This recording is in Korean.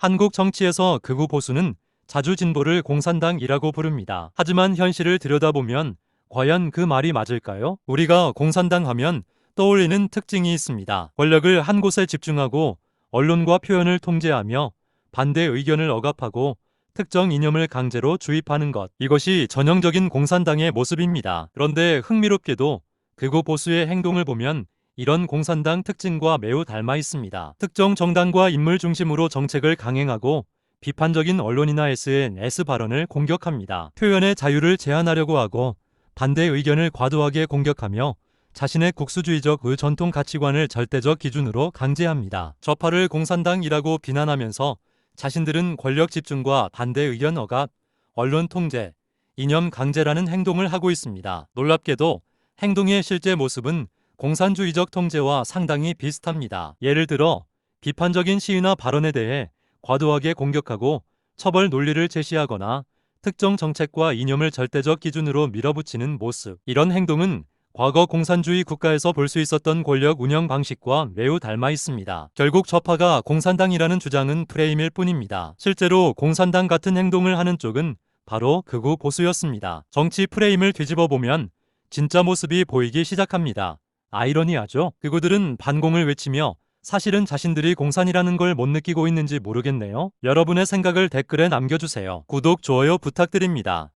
한국 정치에서 극우 보수는 자주 진보를 공산당이라고 부릅니다. 하지만 현실을 들여다보면 과연 그 말이 맞을까요? 우리가 공산당 하면 떠올리는 특징이 있습니다. 권력을 한 곳에 집중하고 언론과 표현을 통제하며 반대 의견을 억압하고 특정 이념을 강제로 주입하는 것. 이것이 전형적인 공산당의 모습입니다. 그런데 흥미롭게도 극우 보수의 행동을 보면 이런 공산당 특징과 매우 닮아 있습니다. 특정 정당과 인물 중심으로 정책을 강행하고 비판적인 언론이나 SNS 발언을 공격합니다. 표현의 자유를 제한하려고 하고 반대 의견을 과도하게 공격하며 자신의 국수주의적 의 전통 가치관을 절대적 기준으로 강제합니다. 좌파를 공산당이라고 비난하면서 자신들은 권력 집중과 반대 의견 억압, 언론 통제, 이념 강제라는 행동을 하고 있습니다. 놀랍게도 행동의 실제 모습은 공산주의적 통제와 상당히 비슷합니다. 예를 들어 비판적인 시위나 발언에 대해 과도하게 공격하고 처벌 논리를 제시하거나 특정 정책과 이념을 절대적 기준으로 밀어붙이는 모습. 이런 행동은 과거 공산주의 국가에서 볼 수 있었던 권력 운영 방식과 매우 닮아 있습니다. 결국 좌파가 공산당이라는 주장은 프레임일 뿐입니다. 실제로 공산당 같은 행동을 하는 쪽은 바로 극우 보수였습니다. 정치 프레임을 뒤집어 보면 진짜 모습이 보이기 시작합니다. 아이러니하죠? 그구들은 반공을 외치며 사실은 자신들이 공산이라는 걸 못 느끼고 있는지 모르겠네요. 여러분의 생각을 댓글에 남겨주세요. 구독, 좋아요 부탁드립니다.